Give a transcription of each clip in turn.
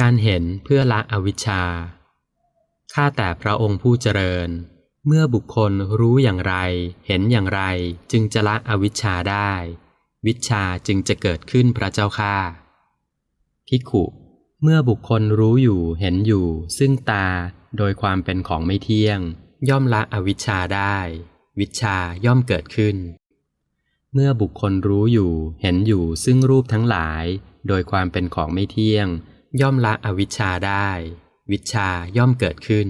การเห็นเพื่อละอวิชชา ข้าแต่พระองค์ผู้เจริญ เมื่อบุคคลรู้อย่างไร เห็นอย่างไรจึงจะละอวิชชาได้ วิชาจึงจะเกิดขึ้นพระเจ้าข้าภิกขุเมื่อบุคคลรู้อยู่เห็นอยู่ ซึ่งตาโดยความเป็นของไม่เที่ยง ย่อมละอวิชชาได้ วิชาย่อมเกิดขึ้น เมื่อบุคคลรู้อยู่เห็นอยู่ซึ่งรูปทั้งหลาย โดยความเป็นของไม่เที่ยง ย่อมละอวิชชาได้ วิชาย่อมเกิดขึ้น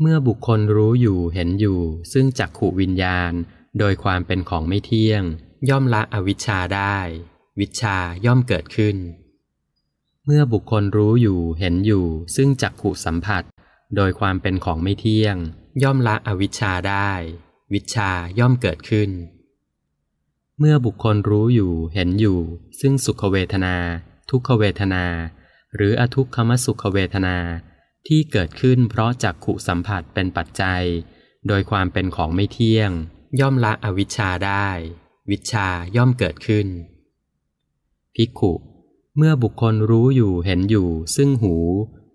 เมื่อบุคคลรู้อยู่เห็นอยู่ ซึ่งจักขุวิญญาณ โดยความเป็นของไม่เที่ยง ย่อมละอวิชชาได้ วิชาย่อมเกิดขึ้น เมื่อบุคคลรู้อยู่เห็นอยู่ ซึ่งจักขุสัมผัส โดยความเป็นของไม่เที่ยง ย่อมละอวิชชาได้ วิชาย่อมเกิดขึ้นเมื่อบุคคลรู้อยู่เห็นอยู่ ซึ่งสุขเวทนา ทุกขเวทนา หรืออทุกขมสุขเวทนา ที่เกิดขึ้นเพราะจักขุสัมผัสเป็นปัจจัย โดยความเป็นของไม่เที่ยง ย่อมละอวิชชาได้ วิชาย่อมเกิดขึ้น ภิกขุ เมื่อบุคคลรู้อยู่เห็นอยู่ ซึ่งหู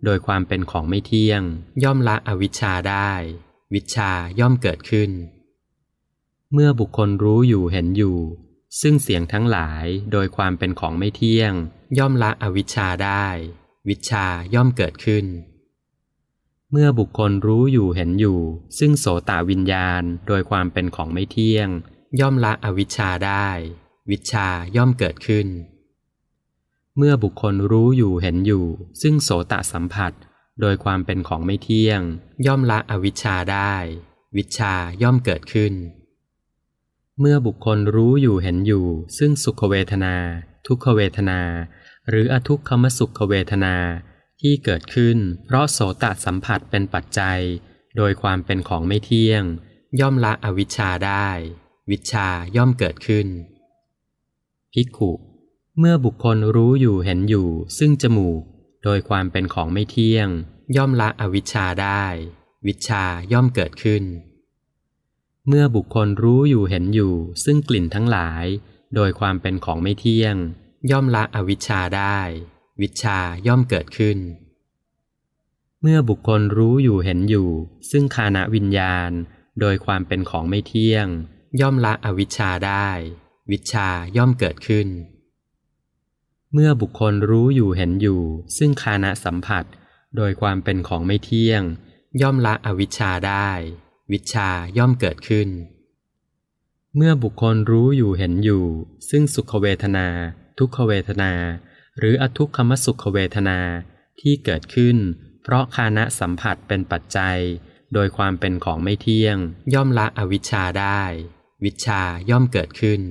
โดยความเป็นของไม่เที่ยง ย่อมละอวิชชาได้ วิชาย่อมเกิดขึ้น เมื่อบุคคลรู้อยู่เห็นอยู่ ซึ่งเสียงทั้งหลายโดยความเป็นของไม่เที่ยง ย่อมละอวิชชาได้ วิชาย่อมเกิดขึ้น เมื่อบุคคลรู้อยู่เห็นอยู่ ซึ่งโสตวิญญาณโดยความเป็นของไม่เที่ยง ย่อมละอวิชชาได้ วิชาย่อมเกิดขึ้น เมื่อบุคคลรู้อยู่เห็นอยู่ ซึ่งโสตสัมผัส โดยความเป็นของไม่เที่ยง ย่อมละอวิชชาได้ วิชาย่อมเกิดขึ้น เมื่อบุคคลรู้อยู่เห็นอยู่ ซึ่งสุขเวทนา ทุกขเวทนา หรืออทุกขมสุขเวทนา ที่เกิดขึ้น เพราะโสตสัมผัสเป็นปัจจัย โดยความเป็นของไม่เที่ยง ย่อมละอวิชชาได้ วิชาย่อมเกิดขึ้นภิกขุเมื่อบุคคลรู้อยู่เห็นอยู่ ซึ่งจมูก โดยความเป็นของไม่เที่ยง ย่อมละอวิชชาได้ วิชาย่อมเกิดขึ้น เมื่อบุคคลรู้อยู่เห็นอยู่ ซึ่งกลิ่นทั้งหลาย โดยความเป็นของไม่เที่ยง ย่อมละอวิชชาได้ วิชาย่อมเกิดขึ้น เมื่อบุคคลรู้อยู่เห็นอยู่ ซึ่งคานวิญญาณ โดยความเป็นของไม่เที่ยง ย่อมละอวิชชาได้ วิชชาย่อมเกิดขึ้น เมื่อบุคคลรู้อยู่เห็นอยู่ ซึ่งคานะสัมผัส โดยความเป็นของไม่เที่ยง ย่อมละอวิชชาได้ วิชาย่อมเกิดขึ้น เมื่อบุคคลรู้อยู่เห็นอยู่ ซึ่งสุขเวทนา ทุกขเวทนา หรืออทุกขมสุขเวทนาที่เกิดขึ้น เพราะคานะสัมผัสเป็นปัจจัย โดยความเป็นของไม่เที่ยง ย่อมละอวิชชาได้ วิชาย่อมเกิดขึ้น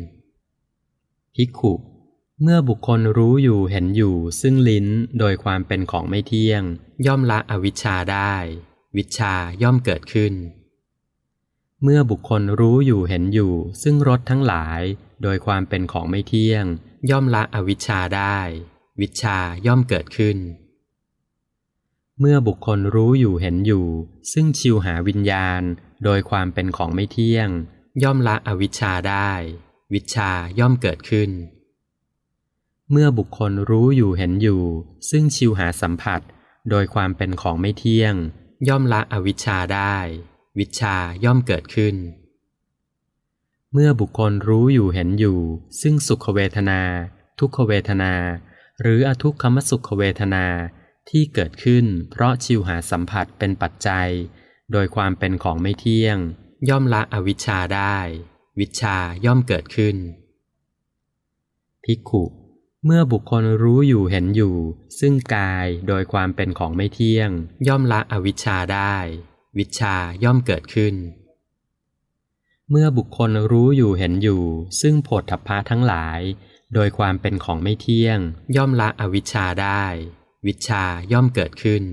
ภิกขุเมื่อบุคคลรู้อยู่เห็นอยู่ ซึ่งลิ้นโดยความเป็นของไม่เที่ยง ย่อมละอวิชชาได้ วิชาย่อมเกิดขึ้น เมื่อบุคคลรู้อยู่เห็นอยู่ ซึ่งรสทั้งหลาย โดยความเป็นของไม่เที่ยง ย่อมละอวิชชาได้ วิชาย่อมเกิดขึ้น เมื่อบุคคลรู้อยู่เห็นอยู่ ซึ่งชิวหาวิญญาณ โดยความเป็นของไม่เที่ยง ย่อมละอวิชชาได้ วิชชาย่อมเกิดขึ้น เมื่อบุคคลรู้อยู่เห็นอยู่ ซึ่งชิวหาสัมผัส โดยความเป็นของไม่เที่ยง ย่อมละอวิชชาได้ วิชาย่อมเกิดขึ้น เมื่อบุคคลรู้อยู่เห็นอยู่ ซึ่งสุขเวทนา ทุกขเวทนา หรืออทุกขมสุขเวทนาที่เกิดขึ้น เพราะชิวหาสัมผัสเป็นปัจจัย โดยความเป็นของไม่เที่ยง ย่อมละอวิชชาได้ วิชชาย่อมเกิดขึ้น ภิกขุเมื่อบุคคลรู้อยู่เห็นอยู่ ซึ่งกายโดยความเป็นของไม่เที่ยง ย่อมละอวิชชาได้ วิชาย่อมเกิดขึ้น เมื่อบุคคลรู้อยู่เห็นอยู่ ซึ่งโผฏฐัพพะทั้งหลาย โดยความเป็นของไม่เที่ยง ย่อมละอวิชชาได้ วิชาย่อมเกิดขึ้น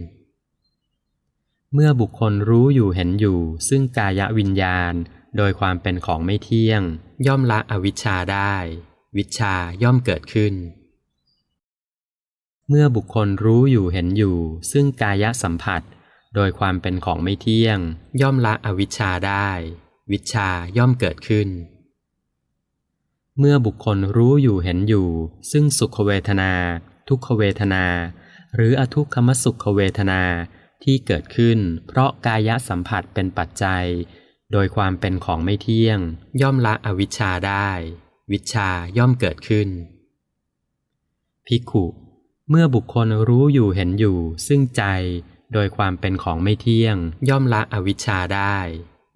เมื่อบุคคลรู้อยู่เห็นอยู่ ซึ่งกายวิญญาณ โดยความเป็นของไม่เที่ยง ย่อมละอวิชชาได้ วิชาย่อมเกิดขึ้นเมื่อบุคคลรู้อยู่เห็นอยู่ ซึ่งกายสัมผัส โดยความเป็นของไม่เที่ยง ย่อมละอวิชชาได้ วิชาย่อมเกิดขึ้น เมื่อบุคคลรู้อยู่เห็นอยู่ ซึ่งสุขเวทนา ทุกขเวทนา หรืออทุกขมสุขเวทนาที่เกิดขึ้น เพราะกายสัมผัสเป็นปัจจัย โดยความเป็นของไม่เที่ยง ย่อมละอวิชชาได้ วิชาย่อมเกิดขึ้นภิกุเมื่อบุคคลรู้อยู่เห็นอยู่ ซึ่งใจ โดยความเป็นของไม่เที่ยง ย่อมละอวิชชาได้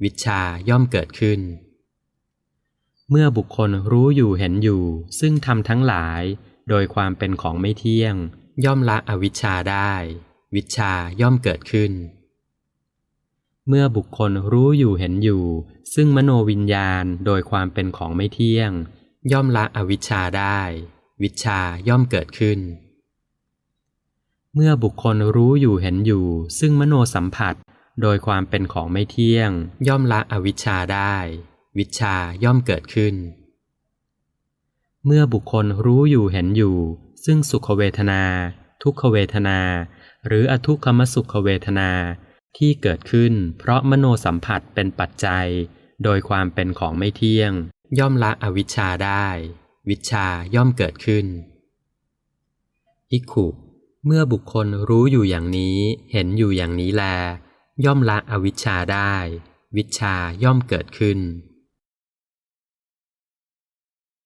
วิชาย่อมเกิดขึ้น เมื่อบุคคลรู้อยู่เห็นอยู่ ซึ่งทำทั้งหลาย โดยความเป็นของไม่เที่ยง ย่อมละอวิชชาได้ วิชาย่อมเกิดขึ้น เมื่อบุคคลรู้อยู่เห็นอยู่ ซึ่งมโนวิญญาณโดยความเป็นของไม่เที่ยง ย่อมละอวิชชาได้ วิชาย่อมเกิดขึ้น เมื่อบุคคลรู้อยู่เห็นอยู่ ซึ่งมโนสัมผัส โดยความเป็นของไม่เที่ยง ย่อมละอวิชชาได้ วิชชาย่อมเกิดขึ้น เมื่อบุคคลรู้อยู่เห็นอยู่ ซึ่งสุขเวทนา ทุกขเวทนา หรืออทุกขมสุขเวทนาที่เกิดขึ้น เพราะมโนสัมผัสเป็นปัจจัย โดยความเป็นของไม่เที่ยง ย่อมละอวิชชาได้ วิชาย่อมเกิดขึ้นอิกขุ เมื่อบุคคลรู้อยู่อย่างนี้ เห็นอยู่อย่างนี้แล ย่อมละอวิชชาได้ วิชชาย่อมเกิดขึ้น